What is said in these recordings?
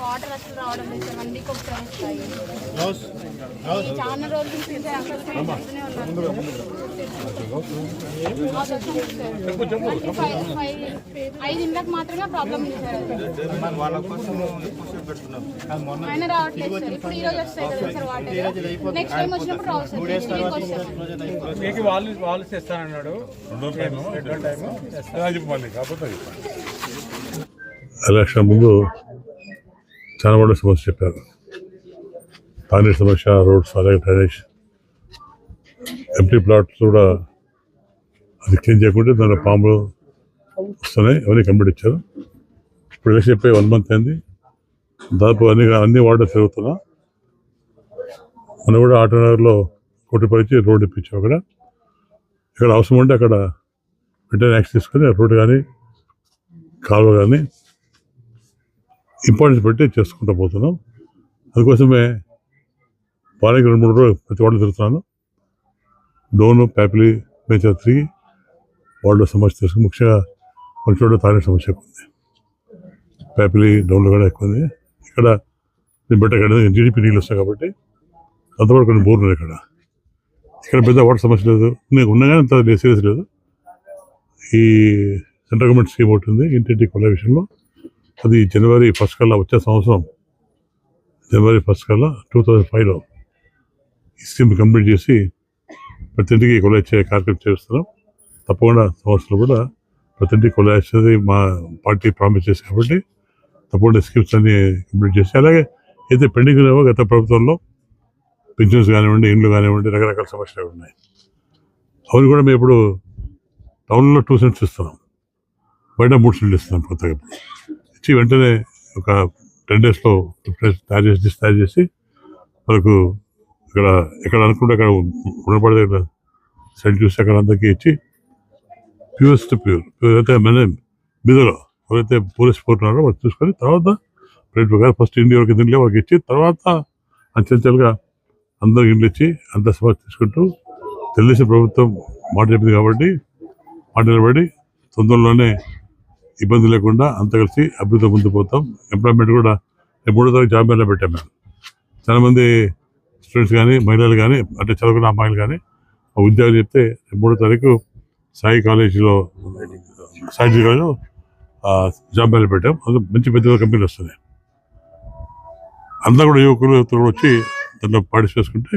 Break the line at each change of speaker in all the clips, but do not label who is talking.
Water అసలు రావడం లేదు. సార్ వన్ వీక్ ఒకసారి చాలా రోజుల నుంచి ఇదే అక్కడ చేస్తూనే ఉన్నాను. అది వచ్చింది సార్. అంటే ఫైవ్- ఫైవ్- ఐదు ఇండ్లకు మాత్రమే ప్రాబ్లం ఉంది సార్ ఆయన రావట్లేదు సార్. ఇప్పుడు ఈ రోజు వస్తాయి కదా సార్ వాటర్ నెక్స్ట్ టైం వచ్చినప్పుడు రావు సార్. నెక్స్ట్ వీక్ వస్తారు
మీకు వాళ్ళు వాళ్ళు చేస్తానన్నాడు.
రెండో టైము.
రెండో టైము.
అలా చెప్పు మళ్ళీ కాకపోతే ఎలక్షన్ ముందు చాలా మంది సమస్య చెప్పారు. తానే సమస్య రోడ్స్ అలాగే డ్రైనేజ్ ఎంటీ ప్లాట్స్ కూడా అది క్లీన్ చేయకుంటే దాని పాములు వస్తున్నాయి అవన్నీ కంప్లీట్ ఇచ్చారు. ఇప్పుడు వేసి చెప్పే వన్ మంత్ అయింది. దాదాపు అన్ని అన్ని వార్డు తిరుగుతున్నా మనం కూడా ఆటోనగర్లో కోటి పరిచి రోడ్డు ఇప్పించాం అక్కడ. ఇక్కడ అవసరం ఉంటే అక్కడ వెంటనే యాక్షన్ తీసుకొని రోడ్డు కానీ కాలువ కానీ ఇంపార్టెన్స్ పెట్టి చేసుకుంటూ పోతున్నాం. అందుకోసమే వారానికి రెండు మూడు రోజులు ప్రతి వార్డు తిరుగుతున్నాను. డోను ప్యాపిలి మేచర్ త్రీ వాళ్ళ సమస్య తెలుసుకుని ముఖ్యంగా కొన్ని చోట్ల తానే సమస్య ఎక్కువ ఉంది. ప్యాపిలి డోన్లో కూడా ఎక్కువ ఉంది. ఇక్కడ నేను బెటర్ ఇక్కడ జీడిపి నీళ్ళు వస్తాయి కాబట్టి అంతవరకు కొన్ని బోర్లు ఉన్నాయి ఇక్కడ. ఇక్కడ పెద్ద వాటర్ సమస్య లేదు. నేను ఉన్నా కానీ అంత సీరియస్ లేదు. ఈ సెంట్రల్ గవర్నమెంట్ స్కీమ్ ఒకటి ఉంది ఇంటింటి కొల విషయంలో. అది జనవరి ఫస్ట్ కల్లా వచ్చే సంవత్సరం. జనవరి ఫస్ట్ కల్లా టూ థౌజండ్ ఫైవ్లో. ఈ స్కీమ్ కంప్లీట్ చేసి ప్రతి ఇంటికి కొల ఇచ్చే కార్యక్రమం చేస్తున్నాం తప్పకుండా సంవత్సరం కూడా ప్రతి ఇంటికి కొల ఇచ్చేది మా పార్టీ ప్రామిస్ చేసి కాబట్టి తప్పకుండా స్కీమ్స్ అన్ని కంప్లీట్ చేసి అలాగే అయితే పెండింగ్ ఉన్నాయో గత ప్రభుత్వంలో పెన్షన్స్ కానివ్వండి ఇండ్లు కానివ్వండి రకరకాల సమస్యలు ఉన్నాయి. అవి కూడా మేము ఇప్పుడు టౌన్లో టూ సెంట్స్ ఇస్తున్నాం. బయట మూడు సెంట్లు ఇస్తున్నాం కొత్తగా. ఇచ్చి వెంటనే ఒక టెన్ డేస్లో తయారు చేసి తయారు చేసి వాళ్ళకు ఇక్కడ ఎక్కడ అనుకుంటే అక్కడ ఉండబడే సెంట్ చూసి అక్కడ అందరికీ ఇచ్చి ప్యూరెస్ట్ ప్యూర్. ప్యూర్ అయితే మన మీదలో. ఎవరైతే పోలీస్ పోతున్నారో వాళ్ళు చూసుకొని తర్వాత రేట్ ప్రకారం ఫస్ట్ ఇండియా వరకు తిండి వాళ్ళకి ఇచ్చి తర్వాత అంచెంచెలుగా అందరికి ఇండ్లు ఇచ్చి అంత సభ తీసుకుంటూ తెలుగుదేశం ప్రభుత్వం మాట చెప్పింది కాబట్టి మాట నిలబడి తొందరలోనే ఇబ్బంది లేకుండా అంత కలిసి అభివృద్ధి ముందు పోతాం. ఎంప్లాయ్మెంట్ కూడా రేపు మూడో తారీఖు జాబ్ మేళా పెట్టాం మేము చాలామంది స్టూడెంట్స్ కానీ మహిళలు కానీ అంటే చదువుకున్న అమ్మాయిలు కానీ ఆ ఉద్యోగాలు చెప్తే మూడో తారీఖు సాయి కాలేజీలో సాయి కాలేజీలో జాబ్ మేళా పెట్టాం. అందులో మంచి పెద్ద కంపెనీలు వస్తున్నాయి. అంతా కూడా యువకులు యువతులు కూడా వచ్చి దాంట్లో పార్టిసిపేట్ చేసుకుంటే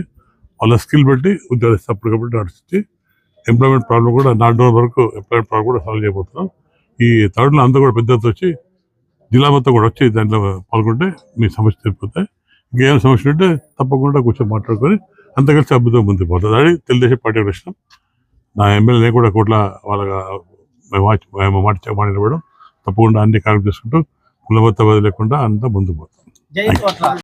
వాళ్ళ స్కిల్ బట్టి ఉద్యోగాలు ఇస్తే అప్పటికప్పుడు నడిచి ఎంప్లాయ్మెంట్ ప్రాబ్లం కూడా నాట్ డోర్ వరకు ఎంప్లాయ్మెంట్ ప్రాబ్లం కూడా సాల్వ్ చేయబోతున్నాం. ఈ థర్డ్లో అంతా కూడా పెద్ద వచ్చి జిల్లా మొత్తం కూడా వచ్చి దాంట్లో పాల్గొంటే మీ సమస్య తెలిపోతాయి ఇంకేం సమస్య ఉంటే తప్పకుండా కూర్చొని మాట్లాడుకొని అంత కలిసి అబ్బుతో ముందుకు పోతుంది. అది తెలుగుదేశం పార్టీ ప్రశ్న. నా ఎమ్మెల్యే కూడా కోట్ల వాళ్ళ మేము మాట మాట తప్పకుండా అన్ని కార్యక్రమం చేసుకుంటూ కులబత్త లేకుండా అంతా ముందుకు పోతాం